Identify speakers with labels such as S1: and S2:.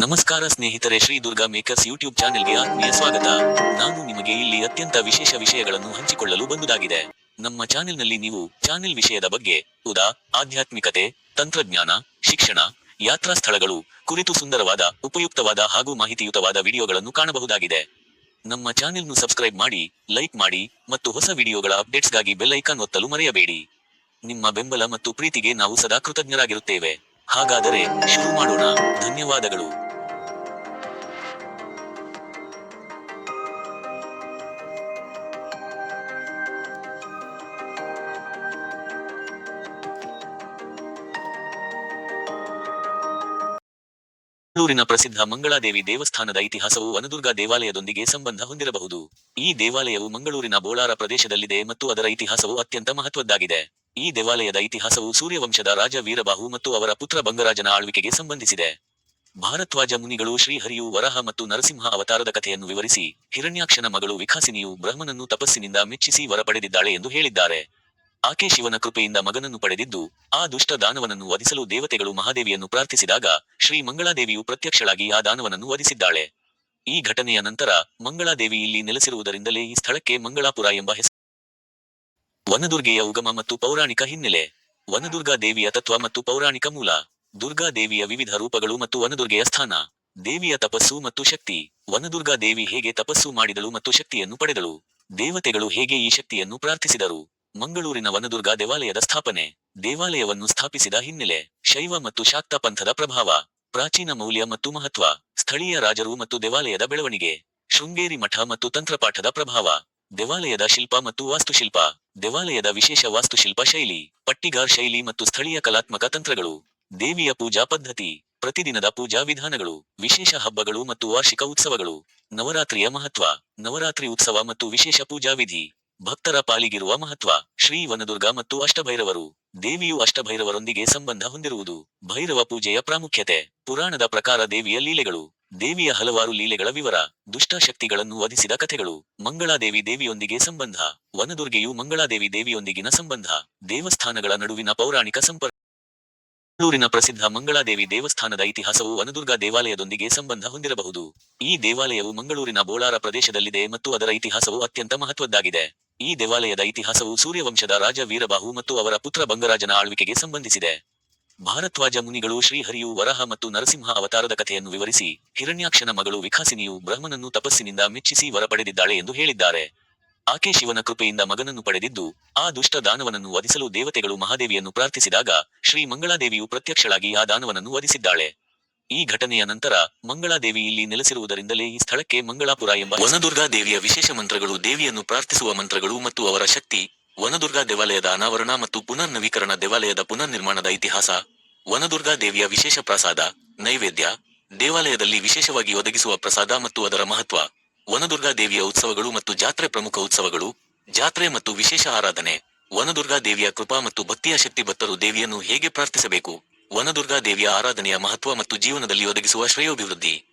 S1: ನಮಸ್ಕಾರ ಸ್ನೇಹಿತರೆ, Shri Durga makers YouTube ಚಾನೆಲ್ಗೆ ಆತ್ಮೀಯ ಸ್ವಾಗತ. ನಾನು ನಿಮಗೆ ಇಲ್ಲಿ ಅತ್ಯಂತ ವಿಶೇಷ ವಿಷಯಗಳನ್ನು ಹಂಚಿಕೊಳ್ಳಲು ಬಂದುದಾಗಿದೆ. ನಮ್ಮ ಚಾನೆಲ್ನಲ್ಲಿ ನೀವು ಚಾನೆಲ್ ವಿಷಯದ ಬಗ್ಗೆ ಉದಾ, ಆಧ್ಯಾತ್ಮಿಕತೆ, ತಂತ್ರಜ್ಞಾನ, ಶಿಕ್ಷಣ, ಯಾತ್ರಾ ಸ್ಥಳಗಳು ಕುರಿತು ಸುಂದರವಾದ, ಉಪಯುಕ್ತವಾದ ಹಾಗೂ ಮಾಹಿತಿಯುತವಾದ ವಿಡಿಯೋಗಳನ್ನು ಕಾಣಬಹುದಾಗಿದೆ. ನಮ್ಮ ಚಾನೆಲ್ನು ಸಬ್ಸ್ಕ್ರೈಬ್ ಮಾಡಿ, ಲೈಕ್ ಮಾಡಿ ಮತ್ತು ಹೊಸ ವಿಡಿಯೋಗಳ ಅಪ್ಡೇಟ್ಸ್ಗಾಗಿ ಬೆಲ್ ಐಕಾನ್ ಒತ್ತಲು ಮರೆಯಬೇಡಿ. ನಿಮ್ಮ ಬೆಂಬಲ ಮತ್ತು ಪ್ರೀತಿಗೆ ನಾವು ಸದಾ ಕೃತಜ್ಞರಾಗಿರುತ್ತೇವೆ. ಹಾಗಾದರೆ ಶುರು ಮಾಡೋಣ. ಧನ್ಯವಾದಗಳು. ಬೆಂಗಳೂರಿನ ಪ್ರಸಿದ್ಧ ಮಂಗಳಾದೇವಿ ದೇವಸ್ಥಾನದ ಇತಿಹಾಸವು ವನದುರ್ಗ ದೇವಾಲಯದೊಂದಿಗೆ ಸಂಬಂಧ ಹೊಂದಿರಬಹುದು. ಈ ದೇವಾಲಯವು ಮಂಗಳೂರಿನ ಬೋಳಾರ ಪ್ರದೇಶದಲ್ಲಿದೆ ಮತ್ತು ಅದರ ಇತಿಹಾಸವು ಅತ್ಯಂತ ಮಹತ್ವದ್ದಾಗಿದೆ. ಈ ದೇವಾಲಯದ ಇತಿಹಾಸವು ಸೂರ್ಯವಂಶದ ರಾಜ ವೀರಬಾಹು ಮತ್ತು ಅವರ ಪುತ್ರ ಬಂಗರಾಜನ ಆಳ್ವಿಕೆಗೆ ಸಂಬಂಧಿಸಿದೆ. ಭಾರತ್ವಾಜ ಮುನಿಗಳು ಶ್ರೀಹರಿಯು ವರಹ ಮತ್ತು ನರಸಿಂಹ ಅವತಾರದ ಕಥೆಯನ್ನು ವಿವರಿಸಿ, ಹಿರಣ್ಯಾಕ್ಷನ ಮಗಳು ವಿಕಾಸಿನಿಯು ಬ್ರಹ್ಮನನ್ನು ತಪಸ್ಸಿನಿಂದ ಮೆಚ್ಚಿಸಿ ವರ ಪಡೆದಿದ್ದಾಳೆ ಎಂದು ಹೇಳಿದ್ದಾರೆ. ಆಕೆ ಶಿವನ ಕೃಪೆಯಿಂದ ಮಗನನ್ನು ಪಡೆದಿದ್ದು, ಆ ದುಷ್ಟ ದಾನವನನ್ನು ವಧಿಸಲು ದೇವತೆಗಳು ಮಹಾದೇವಿಯನ್ನು ಪ್ರಾರ್ಥಿಸಿದಾಗ, ಶ್ರೀ ಮಂಗಳಾದೇವಿಯು ಪ್ರತ್ಯಕ್ಷಳಾಗಿ ಆ ದಾನವನನ್ನು ವಧಿಸಿದ್ದಾಳೆ. ಈ ಘಟನೆಯ ನಂತರ ಮಂಗಳಾದೇವಿ ಇಲ್ಲಿ ನೆಲೆಸಿರುವುದರಿಂದಲೇ ಈ ಸ್ಥಳಕ್ಕೆ ಮಂಗಳಾಪುರ ಎಂಬ ಹೆಸರು ವನದುರ್ಗೆಯ ಉಗಮ ಮತ್ತು ಪೌರಾಣಿಕ ಹಿನ್ನೆಲೆ. ವನದುರ್ಗಾ ದೇವಿಯ ತತ್ವ ಮತ್ತು ಪೌರಾಣಿಕ ಮೂಲ. ದುರ್ಗಾ ದೇವಿಯ ವಿವಿಧ ರೂಪಗಳು ಮತ್ತು ವನದುರ್ಗೆಯ ಸ್ಥಾನ. ದೇವಿಯ ತಪಸ್ಸು ಮತ್ತು ಶಕ್ತಿ. ವನದುರ್ಗಾ ದೇವಿ ಹೇಗೆ ತಪಸ್ಸು ಮಾಡಿದಳು ಮತ್ತು ಶಕ್ತಿಯನ್ನು ಪಡೆದಳು. ದೇವತೆಗಳು ಹೇಗೆ ಈ ಶಕ್ತಿಯನ್ನು ಪ್ರಾರ್ಥಿಸಿದರು. ಮಂಗಳೂರಿನ ವನದುರ್ಗಾ ದೇವಾಲಯದ ಸ್ಥಾಪನೆ. ದೇವಾಲಯವನ್ನು ಸ್ಥಾಪಿಸಿದ ಹಿನ್ನೆಲೆ. ಶೈವ ಮತ್ತು ಶಾಕ್ತ ಪಂಥದ ಪ್ರಭಾವ. ಪ್ರಾಚೀನ ಮೌಲ್ಯ ಮತ್ತು ಮಹತ್ವ. ಸ್ಥಳೀಯ ರಾಜರು ಮತ್ತು ದೇವಾಲಯದ ಬೆಳವಣಿಗೆ. ಶೃಂಗೇರಿ ಮಠ ಮತ್ತು ತಂತ್ರಪಾಠದ ಪ್ರಭಾವ. ದೇವಾಲಯದ ಶಿಲ್ಪ ಮತ್ತು ವಾಸ್ತುಶಿಲ್ಪ. ದೇವಾಲಯದ ವಿಶೇಷ ವಾಸ್ತುಶಿಲ್ಪ ಶೈಲಿ, ಪಟ್ಟಿಗಾರ್ ಶೈಲಿ ಮತ್ತು ಸ್ಥಳೀಯ ಕಲಾತ್ಮಕ ತಂತ್ರಗಳು. ದೇವಿಯ ಪೂಜಾ ಪದ್ಧತಿ, ಪ್ರತಿದಿನದ ಪೂಜಾ ವಿಧಾನಗಳು, ವಿಶೇಷ ಹಬ್ಬಗಳು ಮತ್ತು ವಾರ್ಷಿಕ ಉತ್ಸವಗಳು. ನವರಾತ್ರಿಯ ಮಹತ್ವ, ನವರಾತ್ರಿ ಉತ್ಸವ ಮತ್ತು ವಿಶೇಷ ಪೂಜಾ ವಿಧಿ. ಭಕ್ತರ ಪಾಲಿಗಿರುವ ಮಹತ್ವ, ಶ್ರೀ ವನದುರ್ಗ ಮತ್ತು ಅಷ್ಟಭೈರವರು. ದೇವಿಯು ಅಷ್ಟಭೈರವರೊಂದಿಗೆ ಸಂಬಂಧ ಹೊಂದಿರುವುದು, ಭೈರವ ಪೂಜೆಯ ಪ್ರಾಮುಖ್ಯತೆ. ಪುರಾಣದ ಪ್ರಕಾರ ದೇವಿಯ ಲೀಲೆಗಳು ದೇವಿಯ ಹಲವಾರು ಲೀಲೆಗಳ ವಿವರ, ದುಷ್ಟಶಕ್ತಿಗಳನ್ನು ವಧಿಸಿದ ಕಥೆಗಳು, ಮಂಗಳಾದೇವಿ ದೇವಿಯೊಂದಿಗೆ ಸಂಬಂಧ, ವನದುರ್ಗೆಯು ಮಂಗಳಾದೇವಿ ದೇವಿಯೊಂದಿಗಿನ ಸಂಬಂಧ, ದೇವಸ್ಥಾನಗಳ ನಡುವಿನ ಪೌರಾಣಿಕ ಸಂಪರ್ಕ. ಬೆಂಗಳೂರಿನ ಪ್ರಸಿದ್ಧ ಮಂಗಳಾದೇವಿ ದೇವಸ್ಥಾನದ ಇತಿಹಾಸವು ವನದುರ್ಗ ದೇವಾಲಯದೊಂದಿಗೆ ಸಂಬಂಧ ಹೊಂದಿರಬಹುದು. ಈ ದೇವಾಲಯವು ಮಂಗಳೂರಿನ ಬೋಳಾರ ಪ್ರದೇಶದಲ್ಲಿದೆ ಮತ್ತು ಅದರ ಇತಿಹಾಸವು ಅತ್ಯಂತ ಮಹತ್ವದ್ದಾಗಿದೆ. ಈ ದೇವಾಲಯದ ಇತಿಹಾಸವು ಸೂರ್ಯವಂಶದ ರಾಜ ವೀರಬಾಹು ಮತ್ತು ಅವರ ಪುತ್ರ ಬಂಗರಾಜನ ಆಳ್ವಿಕೆಗೆ ಸಂಬಂಧಿಸಿದೆ. ಭಾರದ್ವಾಜ ಮುನಿಗಳು ಶ್ರೀಹರಿಯು ವರಹ ಮತ್ತು ನರಸಿಂಹ ಅವತಾರದ ಕಥೆಯನ್ನು ವಿವರಿಸಿ, ಹಿರಣ್ಯಾಕ್ಷನ ಮಗಳು ವಿಕಾಸಿನಿಯು ಬ್ರಹ್ಮನನ್ನು ತಪಸ್ಸಿನಿಂದ ಮೆಚ್ಚಿಸಿ ವರ ಪಡೆದಿದ್ದಾಳೆ ಎಂದು ಹೇಳಿದ್ದಾರೆ. ಆಕೆ ಶಿವನ ಕೃಪೆಯಿಂದ ಮಗನನ್ನು ಪಡೆದಿದ್ದು, ಆ ದುಷ್ಟ ದಾನವನನ್ನು ವಧಿಸಲು ದೇವತೆಗಳು ಮಹಾದೇವಿಯನ್ನು ಪ್ರಾರ್ಥಿಸಿದಾಗ, ಶ್ರೀ ಮಂಗಳಾದೇವಿಯು ಪ್ರತ್ಯಕ್ಷಳಾಗಿ ಆ ದಾನವನನ್ನು ವಧಿಸಿದ್ದಾಳೆ. ಈ ಘಟನೆಯ ನಂತರ, ಮಂಗಳಾದೇವಿ ಇಲ್ಲಿ ನೆಲೆಸಿರುವುದರಿಂದಲೇ ಈ ಸ್ಥಳಕ್ಕೆ ಮಂಗಳಾಪುರ ಎಂಬ ವನದುರ್ಗಾ ದೇವಿಯ ವಿಶೇಷ ಮಂತ್ರಗಳು, ದೇವಿಯನ್ನು ಪ್ರಾರ್ಥಿಸುವ ಮಂತ್ರಗಳು ಮತ್ತು ಅವರ ಶಕ್ತಿ, ವನದುರ್ಗಾ ದೇವಾಲಯದ ಅನಾವರಣ ಮತ್ತು ಪುನರ್ ನವೀಕರಣ ದೇವಾಲಯದ ಪುನರ್ ನಿರ್ಮಾಣದ ಇತಿಹಾಸ ವನದುರ್ಗಾ ದೇವಿಯ ವಿಶೇಷ ಪ್ರಸಾದ, ನೈವೇದ್ಯ, ದೇವಾಲಯದಲ್ಲಿ ವಿಶೇಷವಾಗಿ ಒದಗಿಸುವ ಪ್ರಸಾದ ಮತ್ತು ಅದರ ಮಹತ್ವ, ವನದುರ್ಗಾ ದೇವಿಯ ಉತ್ಸವಗಳು ಮತ್ತು ಜಾತ್ರೆ ಪ್ರಮುಖ ಉತ್ಸವಗಳು, ಜಾತ್ರೆ ಮತ್ತು ವಿಶೇಷ ಆರಾಧನೆ, ವನದುರ್ಗಾ ದೇವಿಯ ಕೃಪಾ ಮತ್ತು ಭಕ್ತಿಯ ಶಕ್ತಿ ಭಕ್ತರು ದೇವಿಯನ್ನು ಹೇಗೆ ಪ್ರಾರ್ಥಿಸಬೇಕು, ವನದುರ್ಗಾ ದೇವಿಯ ಆರಾಧನೆಯ ಮಹತ್ವ ಮತ್ತು ಜೀವನದಲ್ಲಿ ಒದಗಿಸುವ ಶ್ರೇಯೋಭಿವೃದ್ಧಿ.